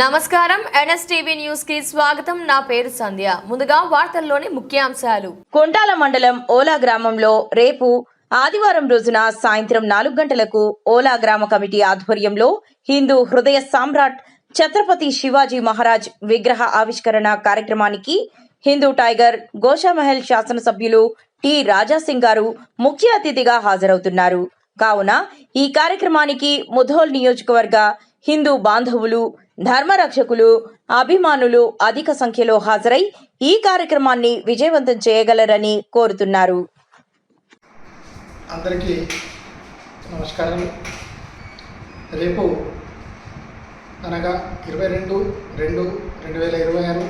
నమస్కారం. ఎన్ఎస్టీవీ న్యూస్కి స్వాగతం. నా పేరు సంధ్య. ముందుగా వార్తల్లోని ముఖ్యాంశాలు. కొంటాల మండలం ఓలా గ్రామంలో రేపు ఆదివారం రోజున సాయంత్రం నాలుగు గంటలకు ఓలా గ్రామ కమిటీ ఆధ్వర్యంలో హిందూ హృదయ సామ్రాట్ ఛత్రపతి శివాజీ మహారాజ్ విగ్రహ ఆవిష్కరణ కార్యక్రమానికి హిందూ టైగర్ గోషామహల్ శాసనసభ్యులు టి రాజాసింగ్ గారు ముఖ్య అతిథిగా హాజరవుతున్నారు. కావున ఈ కార్యక్రమానికి ముధోల్ నియోజకవర్గ హిందూ బాంధవులు ధర్మరక్షకులు అభిమానులు అధిక సంఖ్యలో హాజరై ఈ కార్యక్రమాన్ని విజయవంతం చేయగలరని కోరుతున్నారు. అందరికీ నమస్కారం రేపు అనగా ఇరవై రెండు రెండు రెండు వేల ఇరవై ఆరు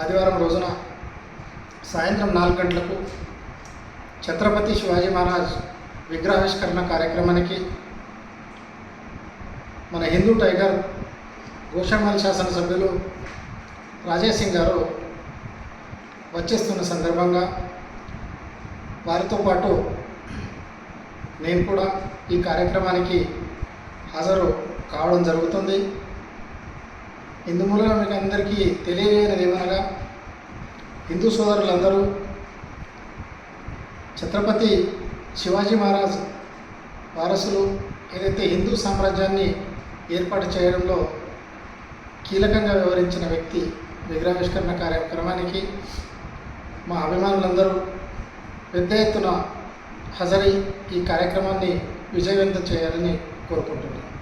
ఆదివారం రోజున సాయంత్రం నాలుగు గంటలకు ఛత్రపతి శివాజీ మహారాజ్ విగ్రహావిష్కరణ కార్యక్రమానికి మన హిందూ టైగర్ గోషామల్ శాసనసభ్యులు రాజేష్ సింగ్ గారు వచ్చేస్తున్న సందర్భంగా వారితో పాటు నేను కూడా ఈ కార్యక్రమానికి హాజరు కావడం జరుగుతుంది. ఇందుమూలన మీకు అందరికీ తెలియజేయనిది ఏమనగా హిందూ సోదరులందరూ ఛత్రపతి శివాజీ మహారాజ్ వారసులు ఏదైతే హిందూ సామ్రాజ్యాన్ని ఏర్పాటు చేయడంలో కీలకంగా వ్యవహరించిన వ్యక్తి విగ్రహావిష్కరణ కార్యక్రమానికి మా అభిమానులందరూ పెద్ద ఎత్తున హాజరై ఈ కార్యక్రమాన్ని విజయవంతం చేయాలని కోరుకుంటున్నాను